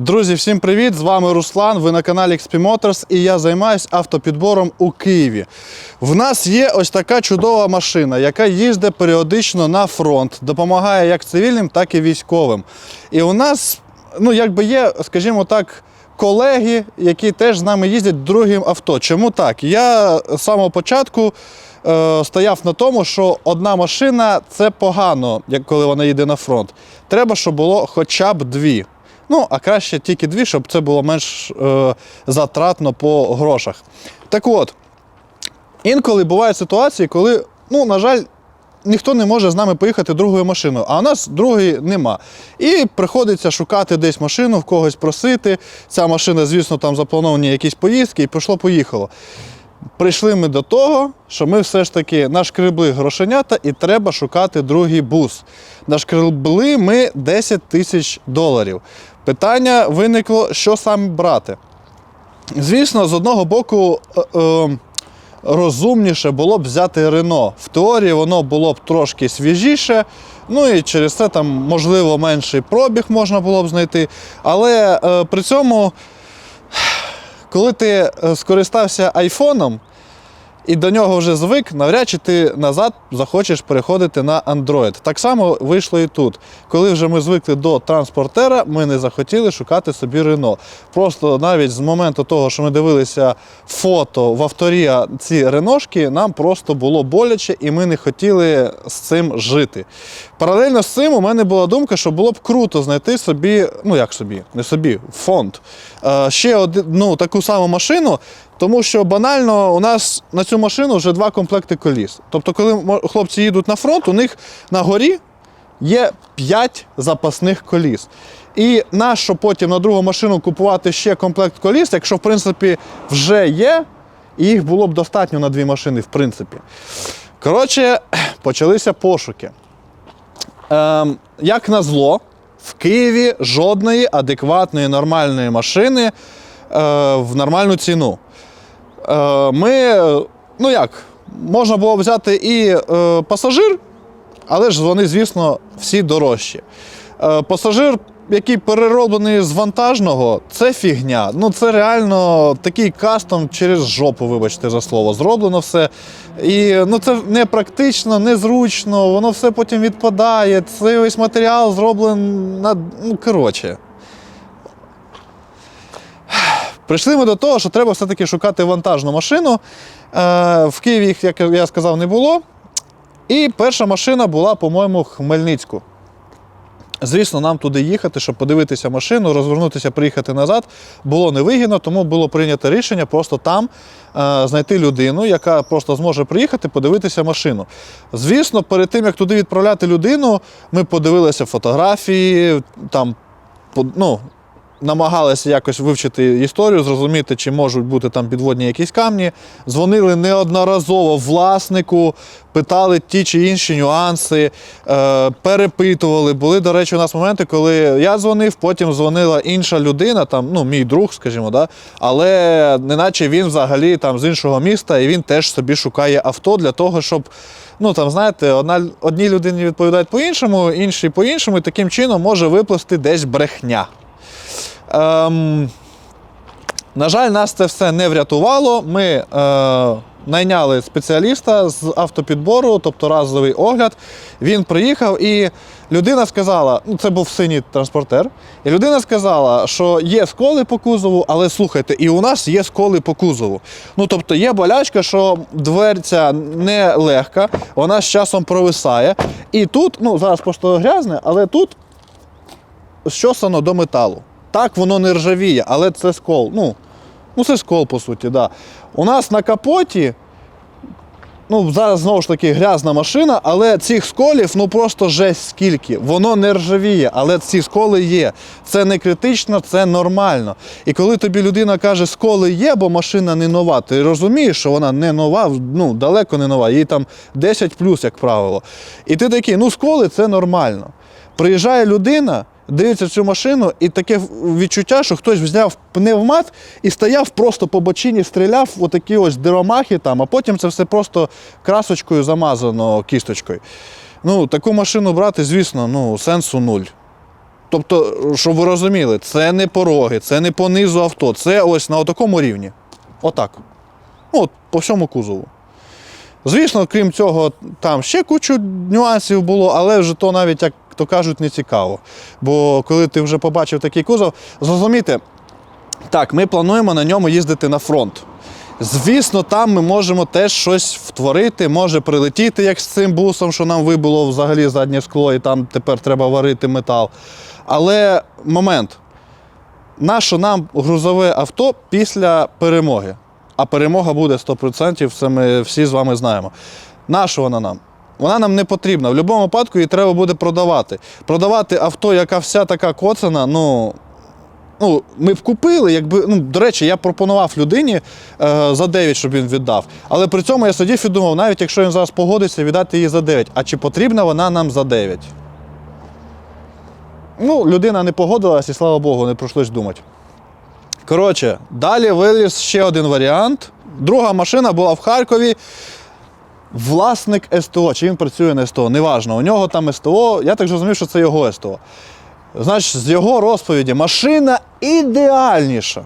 Друзі, всім привіт! З вами Руслан. Ви на каналі XP Motors і я займаюся автопідбором у Києві. В нас є ось така чудова машина, яка їздить періодично на фронт, допомагає як цивільним, так і військовим. І у нас, ну якби є, скажімо так. Колеги, які теж з нами їздять другим авто. Чому так? Я з самого початку е, стояв на тому, що одна машина це погано, як коли вона їде на фронт. Треба, щоб було хоча б дві. Ну, а краще тільки дві, щоб це було менш е, затратно по грошах. Так от, інколи бувають ситуації, коли, ну, на жаль, ніхто не може з нами поїхати другою машиною, а у нас другої нема. І приходиться шукати десь машину, в когось просити. Ця машина, звісно, там заплановані якісь поїздки, і пішло-поїхало. Прийшли ми до того, що ми все ж таки нашкребли грошенята і треба шукати другий бус. Нашкребли ми 10 тисяч доларів. Питання виникло, що саме брати. Звісно, з одного боку, е, е, розумніше було б взяти Рено. В теорії воно було б трошки свіжіше, ну і через це там, можливо, менший пробіг можна було б знайти. Але е, при цьому коли ти скористався айфоном і до нього вже звик, навряд чи ти назад захочеш переходити на Android. Так само вийшло і тут. Коли вже ми звикли до транспортера, ми не захотіли шукати собі Рено. Просто навіть з моменту того, що ми дивилися фото в авторія ці реношки, нам просто було боляче і ми не хотіли з цим жити. Паралельно з цим у мене була думка, що було б круто знайти собі, ну як собі, не собі, фонд. Е, ще одну таку саму машину, тому що банально у нас на цю машину вже два комплекти коліс. Тобто, коли хлопці їдуть на фронт, у них на горі є 5 запасних коліс. І нащо потім на другу машину купувати ще комплект коліс, якщо в принципі вже є, і їх було б достатньо на дві машини, в принципі. Коротше, почалися пошуки. Ем, як назло, в Києві жодної адекватної нормальної машини е, в нормальну ціну. Е, ми, ну як, можна було взяти і е, пасажир, але ж вони, звісно, всі дорожчі. Е, пасажир, який перероблений з вантажного, це фігня. Ну це реально такий кастом через жопу, вибачте за слово, зроблено все. І ну, це не практично, незручно, воно все потім відпадає. Цей весь матеріал зроблений на. Ну, коротше. Прийшли ми до того, що треба все-таки шукати вантажну машину. Е, в Києві їх, як я сказав, не було. І перша машина була, по-моєму, Хмельницьку. Звісно, нам туди їхати, щоб подивитися машину, розвернутися, приїхати назад, було невигідно, тому було прийнято рішення просто там е, знайти людину, яка просто зможе приїхати, подивитися машину. Звісно, перед тим, як туди відправляти людину, ми подивилися фотографії, там, ну, намагалися якось вивчити історію, зрозуміти, чи можуть бути там підводні якісь камні. Дзвонили неодноразово власнику, питали ті чи інші нюанси, е, перепитували. Були, до речі, у нас моменти, коли я дзвонив, потім дзвонила інша людина, там, ну, мій друг, скажімо, да? але неначе він взагалі там з іншого міста, і він теж собі шукає авто для того, щоб. Ну там знаєте, одна одній людині відповідають по-іншому, іншій по-іншому, і таким чином може виплисти десь брехня. Ем, на жаль, нас це все не врятувало. Ми е, найняли спеціаліста з автопідбору, тобто разовий огляд. Він приїхав і людина сказала: ну це був синій транспортер. І людина сказала, що є сколи по кузову, але слухайте, і у нас є сколи по кузову. Ну тобто є болячка, що дверця не легка, вона з часом провисає. І тут, ну зараз просто грязне, але тут щосано до металу. Так, воно не ржавіє, але це скол. Ну, ну це скол, по суті, да. У нас на капоті. Ну, зараз знову ж таки грязна машина, але цих сколів ну просто жесть скільки. Воно не ржавіє, але ці сколи є. Це не критично, це нормально. І коли тобі людина каже, сколи є, бо машина не нова, ти розумієш, що вона не нова, ну далеко не нова, їй там 10 плюс, як правило. І ти такий, ну сколи це нормально. Приїжджає людина, дивиться цю машину, і таке відчуття, що хтось взяв пневмат і стояв просто по бочині, стріляв отакі ось диромахи там, а потім це все просто красочкою замазано кісточкою. Ну, таку машину брати, звісно, ну, сенсу нуль. Тобто, щоб ви розуміли, це не пороги, це не по низу авто, це ось на такому рівні. Отак. Ну, от, по всьому кузову. Звісно, крім цього, там ще кучу нюансів було, але вже то навіть, як то кажуть, не цікаво. Бо коли ти вже побачив такий кузов, зрозумійте, так, ми плануємо на ньому їздити на фронт. Звісно, там ми можемо теж щось втворити, може прилетіти, як з цим бусом, що нам вибило взагалі заднє скло, і там тепер треба варити метал. Але момент. Нащо нам грузове авто після перемоги? А перемога буде 100%, це ми всі з вами знаємо. Нащо вона нам? Вона нам не потрібна. В будь-якому випадку її треба буде продавати. Продавати авто, яка вся така коцана, ну. Ну, ми б купили, якби. Ну, до речі, я пропонував людині е, за 9, щоб він віддав. Але при цьому я сидів і думав, навіть якщо він зараз погодиться, віддати її за 9. А чи потрібна вона нам за 9? Ну, людина не погодилась і слава Богу, не прийшлось думати. Коротше, далі виліз ще один варіант. Друга машина була в Харкові. Власник СТО, чи він працює на СТО, неважно. У нього там СТО, я так зрозумів, що це його СТО. Значить, з його розповіді, машина ідеальніша.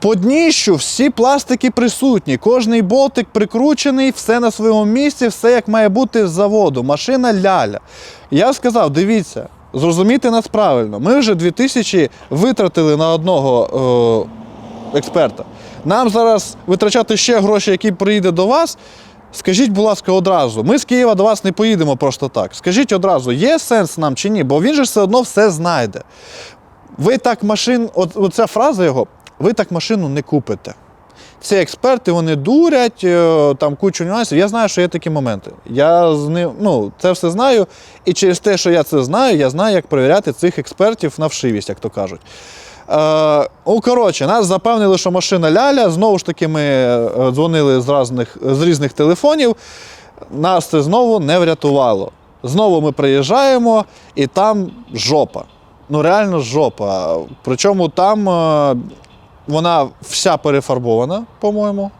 По дніщу всі пластики присутні, кожний болтик прикручений, все на своєму місці, все як має бути з заводу. Машина ляля. Я сказав: дивіться, зрозумійте нас правильно. Ми вже 2000 витратили на одного е, експерта. Нам зараз витрачати ще гроші, які приїде до вас. Скажіть, будь ласка, одразу. Ми з Києва до вас не поїдемо просто так. Скажіть одразу, є сенс нам чи ні? Бо він же все одно все знайде. Ви так машин, оця фраза його, ви так машину не купите. Ці експерти вони дурять, е, там кучу нюансів. Я знаю, що є такі моменти. Я з ним, ну, це все знаю. І через те, що я це знаю, я знаю, як перевіряти цих експертів на вшивість, як то кажуть. Е, ну, коротше, нас запевнили, що машина ляля. Знову ж таки, ми е, дзвонили з різних, з різних телефонів. Нас це знову не врятувало. Знову ми приїжджаємо, і там жопа. Ну, реально жопа. Причому там е, вона вся перефарбована, по-моєму.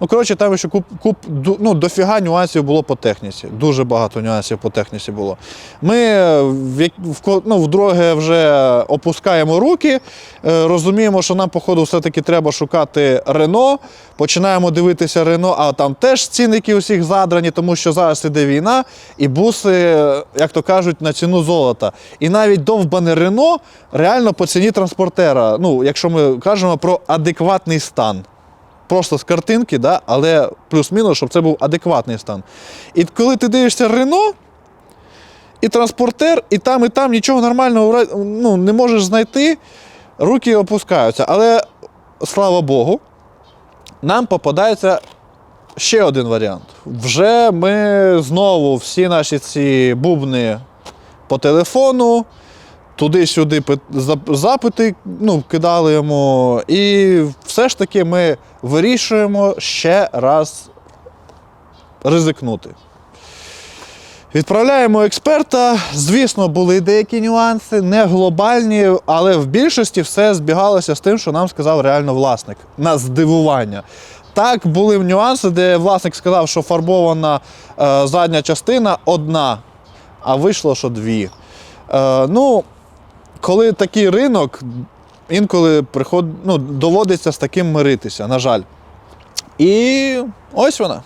Ну, коротше, там ще куп, куп, ну, дофіга нюансів було по техніці. Дуже багато нюансів по техніці було. Ми е, в, в, ну, вдруге вже опускаємо руки, е, розуміємо, що нам, походу, все-таки треба шукати Рено. Починаємо дивитися Рено, а там теж цінники усіх задрані, тому що зараз іде війна, і буси, е, як то кажуть, на ціну золота. І навіть довбане Рено реально по ціні транспортера. Ну, якщо ми кажемо про адекватний стан просто з картинки, да, але плюс-мінус, щоб це був адекватний стан. І коли ти дивишся Рено, і транспортер, і там, і там нічого нормального ну, не можеш знайти, руки опускаються. Але слава Богу, нам попадається ще один варіант. Вже ми знову всі наші ці бубни по телефону, туди-сюди запити ну, кидали йому. І все ж таки ми вирішуємо ще раз ризикнути. Відправляємо експерта. Звісно, були деякі нюанси, не глобальні, але в більшості все збігалося з тим, що нам сказав реально власник на здивування. Так, були нюанси, де власник сказав, що фарбована е, задня частина одна, а вийшло, що дві. Е, ну, коли такий ринок, інколи приход, ну, доводиться з таким миритися, на жаль. І ось вона.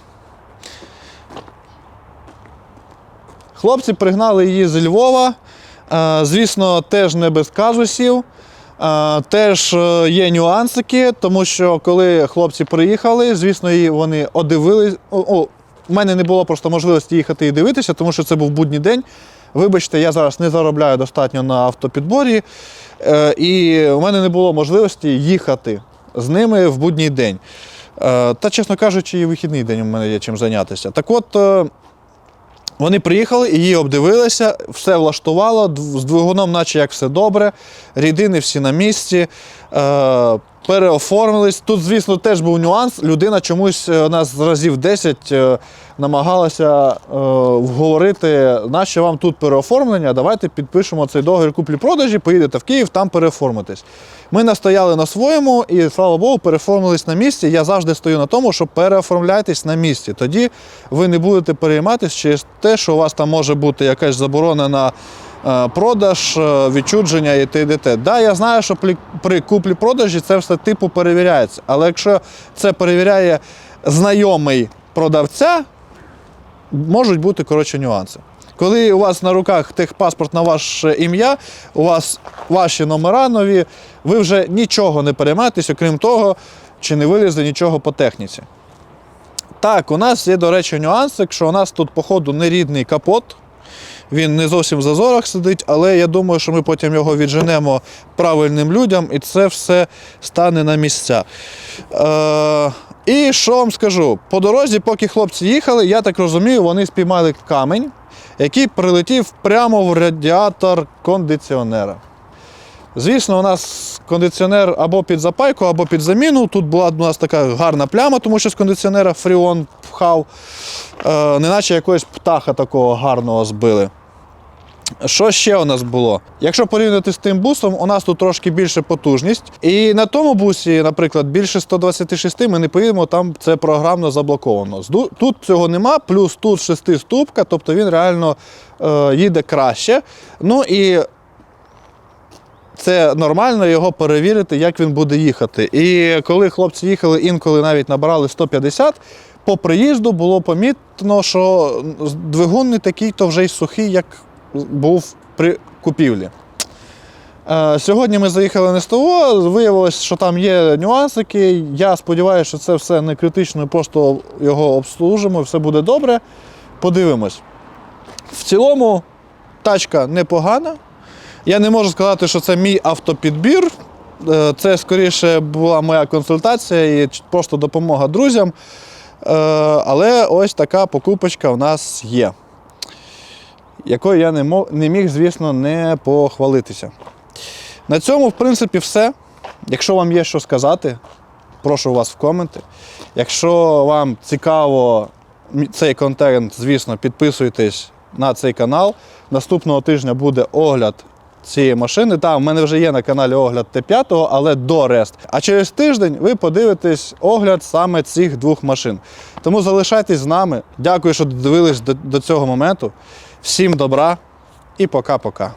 Хлопці пригнали її з Львова. Е, Звісно, теж не без казусів. Е, Теж е, є нюансики, тому що коли хлопці приїхали, звісно, вони одивились. У мене не було просто можливості їхати і дивитися, тому що це був будній день. Вибачте, я зараз не заробляю достатньо на автопідборі, е, і у мене не було можливості їхати з ними в будній день. Е, Та, чесно кажучи, і вихідний день у мене є чим зайнятися. Так от. е, вони приїхали, її обдивилися, все влаштувало, з двигуном, наче як все добре, рідини всі на місці, переоформились. Тут, звісно, теж був нюанс. Людина чомусь е, нас разів 10 е, намагалася е, вговорити, нащо вам тут переоформлення, давайте підпишемо цей договір куплі-продажі, поїдете в Київ, там переоформитесь. Ми настояли на своєму і, слава Богу, переоформились на місці. Я завжди стою на тому, що переоформляйтесь на місці. Тоді ви не будете перейматися через те, що у вас там може бути якась заборона на продаж, е, відчудження і т.д. т. Да, я знаю, що при куплі-продажі це все типу перевіряється. Але якщо це перевіряє знайомий продавця, можуть бути коротше нюанси. Коли у вас на руках техпаспорт на ваше ім'я, у вас ваші номера нові, ви вже нічого не переймаєтесь, окрім того, чи не вилізе нічого по техніці. Так, у нас є, до речі, нюансик, що у нас тут, походу, нерідний капот. Він не зовсім в зазорах сидить, але я думаю, що ми потім його відженемо правильним людям і це все стане на місця. Е, і що вам скажу? По дорозі, поки хлопці їхали, я так розумію, вони спіймали камінь, який прилетів прямо в радіатор кондиціонера. Звісно, у нас кондиціонер або під запайку, або під заміну. Тут була у нас така гарна пляма, тому що з кондиціонера фріон пхав, е, неначе якогось птаха такого гарного збили. Що ще у нас було? Якщо порівняти з тим бусом, у нас тут трошки більше потужність. І на тому бусі, наприклад, більше 126 ми не поїдемо, там це програмно заблоковано. Тут цього нема, плюс тут шестиступка, тобто він реально е, їде краще. Ну і це нормально його перевірити, як він буде їхати. І коли хлопці їхали, інколи навіть набирали 150, по приїзду було помітно, що двигун не такий то вже й сухий, як був при купівлі. Е, Сьогодні ми заїхали на СТО, виявилось, що там є нюансики. Я сподіваюся, що це все не критично, просто його обслужимо, все буде добре. Подивимось. В цілому, тачка непогана. Я не можу сказати, що це мій автопідбір. Е, Це скоріше була моя консультація і просто допомога друзям. Е, Але ось така покупочка у нас є, якою я не мо- не міг, звісно, не похвалитися. На цьому, в принципі, все. Якщо вам є що сказати, прошу вас в коменти. Якщо вам цікаво цей контент, звісно, підписуйтесь на цей канал. Наступного тижня буде огляд цієї машини. Там в мене вже є на каналі огляд Т5, але до рест. А через тиждень ви подивитесь огляд саме цих двох машин. Тому залишайтесь з нами. Дякую, що додивились до, до цього моменту. Всім добра і пока-пока.